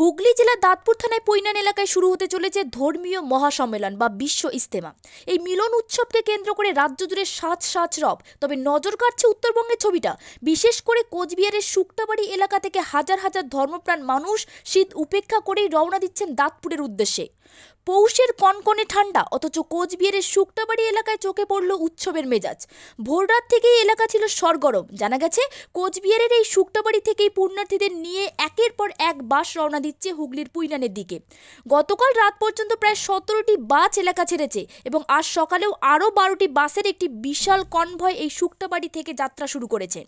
হুগলি জেলার দাঁতপুর থানায় পৈনান এলাকায় শুরু হতে চলেছে ধর্মীয় মহাসম্মেলন বা বিশ্ব ইস্তেমা এই মিলন উৎসবকে কেন্দ্র করে রাজ্য জুড়ে সাজ সাজ রব। তবে নজর কাটছে উত্তরবঙ্গের ছবিটা। বিশেষ করে কোচবিহারের শুক্তাবাড়ি এলাকা থেকে হাজার হাজার ধর্মপ্রাণ মানুষ শীত উপেক্ষা করেই রওনা দিচ্ছেন দাঁতপুরের উদ্দেশ্যে। পৌষের কনকনে ঠান্ডা, অথচ কোচবিহারের শুক্তাবাড়ি এলাকায় চোখে পড়ল উৎসবের মেজাজ। ভোররাত থেকেই এলাকা ছিল সরগরম। জানা গেছে, কোচবিহারের এই শুক্তাবাড়ি থেকেই পুণ্যার্থীদের নিয়ে একের পর এক বাস রওনা দিচ্ছে হুগলির পুইনানের দিকে। গতকাল রাত পর্যন্ত প্রায় সতেরোটি বাস এলাকা ছেড়েছে এবং আজ সকালেও আরও বারোটি বাসের একটি বিশাল কনভয় এই শুক্তাবাড়ি থেকে যাত্রা শুরু করেছে।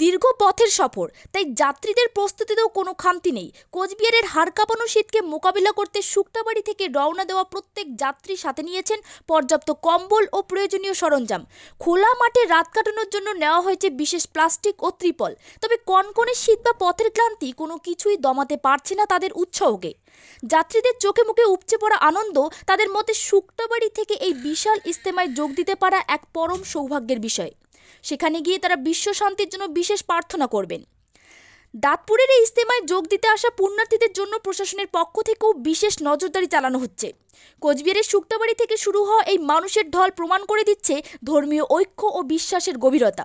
দীর্ঘ পথের সফর, তাই যাত্রীদের প্রস্তুতিতেও কোনো খামতি নেই। কোচবিহারের হাড় কাঁপানো শীতকে মোকাবিলা করতে শুক্তাবাড়ি থেকে রওনা দেওয়া প্রত্যেক যাত্রী সাথে নিয়েছেন পর্যাপ্ত কম্বল ও প্রয়োজনীয় সরঞ্জাম। খোলা মাঠে রাত কাটানোর জন্য নেওয়া হয়েছে বিশেষ প্লাস্টিক ও ত্রিপল। তবে কনকনে শীত বা পথের ক্লান্তি কোনো কিছুই দমাতে পারছে না তাদের উৎসাহকে। যাত্রীদের চোখে মুখে উপচে পড়া আনন্দ তাদের মতে শুক্তাবাড়ি থেকে এই বিশাল ইস্তেমায় যোগ দিতে পারা এক পরম সৌভাগ্যের বিষয়। সেখানে গিয়ে তারা বিশ্ব শান্তির জন্য বিশেষ প্রার্থনা করবেন। দাঁতপুরের এই ইস্তেমায় যোগ দিতে আসা পুণ্যার্থীদের জন্য প্রশাসনের পক্ষ থেকেও বিশেষ নজরদারি চালানো হচ্ছে। কোচবিহারের শুক্তাবাড়ি থেকে শুরু হওয়া এই মানুষের ঢল প্রমাণ করে দিচ্ছে ধর্মীয় ঐক্য ও বিশ্বাসের গভীরতা।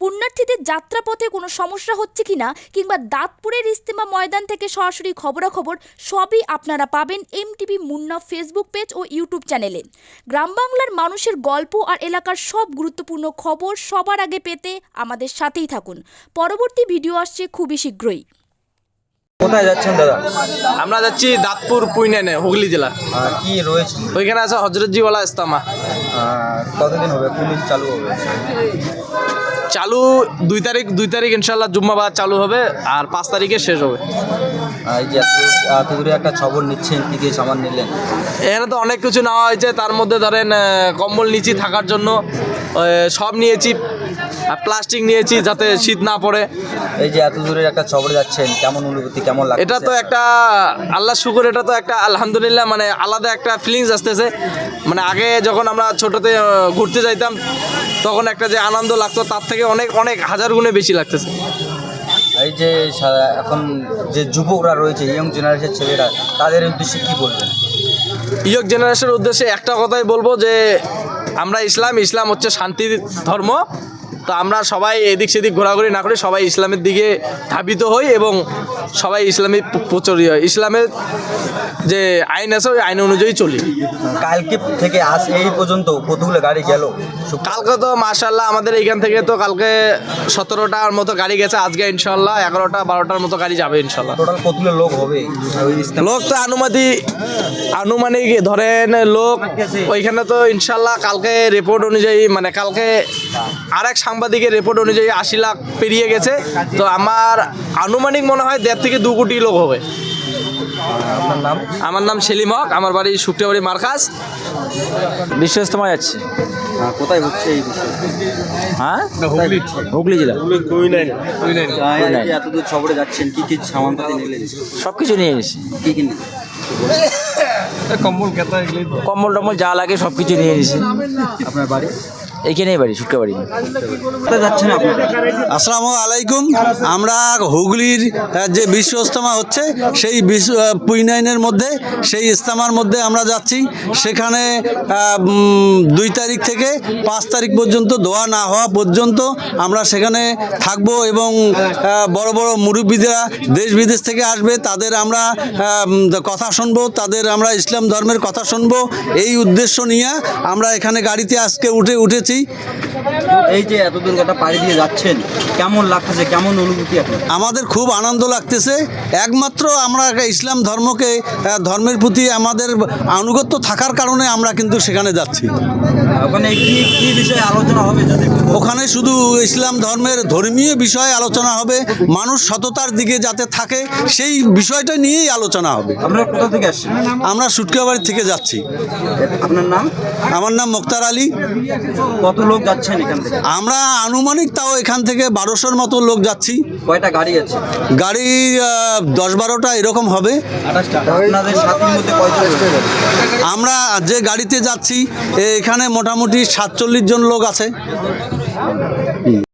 পুণ্যার্থীদের যাত্রাপথে কোনো সমস্যা হচ্ছে কিনা কিংবা দাঁতপুরের ইস্তেমা ময়দান থেকে সরাসরি খবরাখবর সবই আপনারা পাবেন এমটিভি মুন্না ফেসবুক পেজ ও ইউটিউব চ্যানেলে গ্রাম বাংলার মানুষের গল্প আর এলাকার সব গুরুত্বপূর্ণ খবর সবার আগে পেতে আমাদের সাথেই থাকুন। পরবর্তী ভিডিও আসছে খুবই শীঘ্রই। কোথায় যাচ্ছেন দাদা? আমরা যাচ্ছি দাঁতপুর পুইনেনে হুগলি জেলা। কি রয়েছে? ওইখানে আছে হজরতজিওয়ালা ইস্তামা। কতদিন হবে? পুলিশ চালু হবে? চালু দুই তারিখ দুই তারিখ ইনশাল্লাহ জুম্মাবাদ চালু হবে আর পাঁচ তারিখে শেষ হবে। এই যে একটা খবর নিচ্ছেন কি কি সামান নিলেন? এখানে তো অনেক কিছু নেওয়া হয়েছে তার মধ্যে ধরেন কম্বল নিয়েছি থাকার জন্য সব নিয়েছি আর প্লাস্টিক নিয়েছি যাতে শীত না পড়ে। এই যে এত দূরে একটা খবর যাচ্ছেন কেমন অনুভূতি কেমন লাগছে? এটা তো একটা আল্লাহ শুকুর এটা তো একটা আলহামদুলিল্লাহ মানে আলাদা একটা ফিলিংস আসতেছে। মানে আগে যখন আমরা ছোটোতে ঘুরতে যাইতাম তখন একটা যে আনন্দ লাগতো তার থেকে অনেক অনেক হাজার গুণে বেশি লাগতেছে। এই যে এখন যে যুবকরা রয়েছে ইয়ং জেনারেশন ছেলেরা তাদের উদ্দেশ্যে কি বলবেন? ইয়ং জেনারেশনের উদ্দেশ্যে একটা কথাই বলব যে আমরা ইসলাম ইসলাম হচ্ছে শান্তির ধর্ম। তো আমরা সবাই এদিক সেদিক ঘোরাঘুরি না করে সবাই ইসলামের দিকে ধাবিত হই এবং সবাই ইসলামী প্রচলিত হয়। ইসলামের যে আইন আছে ওই আইন অনুযায়ী চলি। কালকে থেকে আজ এই পর্যন্ত কতগুলো গাড়ি গেল? কালকে তো মাশাল্লাহ আমাদের এইখান থেকে তো কালকে সতেরোটার মতো গাড়ি গেছে আজকে ইনশাল্লাহ এগারোটা বারোটার মতো গাড়ি যাবে ইনশাল্লাহ টোটাল কতগুলো লোক হবে? লোক তো আনুমানিক আনুমানিক ধরেন লোক ওইখানে তো ইনশাল্লাহ কালকে রিপোর্ট অনুযায়ী মানে কালকে আরেক সাংবাদিকের রিপোর্ট অনুযায়ী আশি লাখ পেরিয়ে গেছে। তো আমার আনুমানিক মনে হয় দেড় থেকে দু কোটি লোক হবে। আপনার নাম? আমার নাম সেলিম হক আমার বাড়ি শুক্রিয়াবাড়ি মার্কাস বিশ্ব ইস্তেমা যাচ্ছে কোথায় হচ্ছে এই হ্যাঁ? হুগলি। হুগলি জেলা। এত দূর যাচ্ছেন? কি কি সামানপাতি নিলেন সব কিছু নিয়ে এসেছি। কি কি নিলেন কম্বল টম্বল যা লাগে সব কিছু নিয়ে এসেছি। আপনার বাড়ি? এইখানেই বাড়ি, সুটকা বাড়ি। আসসালামু আলাইকুম। আমরা হুগলির যে বিশ্ব ইস্তেমা হচ্ছে, সেই বিশ্ব পুইনাইনের মধ্যে, সেই ইস্তেমার মধ্যে আমরা যাচ্ছি। সেখানে দুই তারিখ থেকে পাঁচ তারিখ পর্যন্ত দোয়া না হওয়া পর্যন্ত আমরা সেখানে থাকব এবং বড় বড় মুরব্বীরা দেশ বিদেশ থেকে আসবে, তাদের আমরা কথা শুনব, তাদের আমরা ইসলাম ধর্মের কথা শুনব। এই উদ্দেশ্য নিয়ে আমরা এখানে গাড়িতে আজকে উঠে উঠেছি। এই যে এত দূর একটা পাড়ি দিয়ে যাচ্ছেন কেমন লাগতেছে কেমন অনুভূতি আপনার? আমাদের খুব আনন্দ লাগতেছে। একমাত্র আমরা ইসলাম ধর্মকে ধর্মের প্রতি আমাদের আনুগত্য থাকার কারণে আমরা কিন্তু সেখানে যাচ্ছি। ওখানে কি কি বিষয়ে আলোচনা হবে? ওখানে শুধু ইসলাম ধর্মের ধর্মীয় বিষয়ে আলোচনা হবে মানুষ সততার দিকে যাতে থাকে সেই বিষয়টা নিয়েই আলোচনা হবে। আমরা কোথা থেকে আসছেন আমরা সুটকাবাড়ি থেকে যাচ্ছি। আপনার নাম? আমার নাম মোক্তার আলী। কত লোক যাচ্ছেন এখান থেকে? আমরা আনুমানিক তাও এখান থেকে বারোশোর মতো লোক যাচ্ছি। কয়টা গাড়ি আছে? গাড়ি দশ বারোটা এরকম হবে। আপনাদের সাথীর মধ্যে কয়জন আমরা যে গাড়িতে যাচ্ছি এখানে মোটামুটি সাতচল্লিশ জন লোক আছে।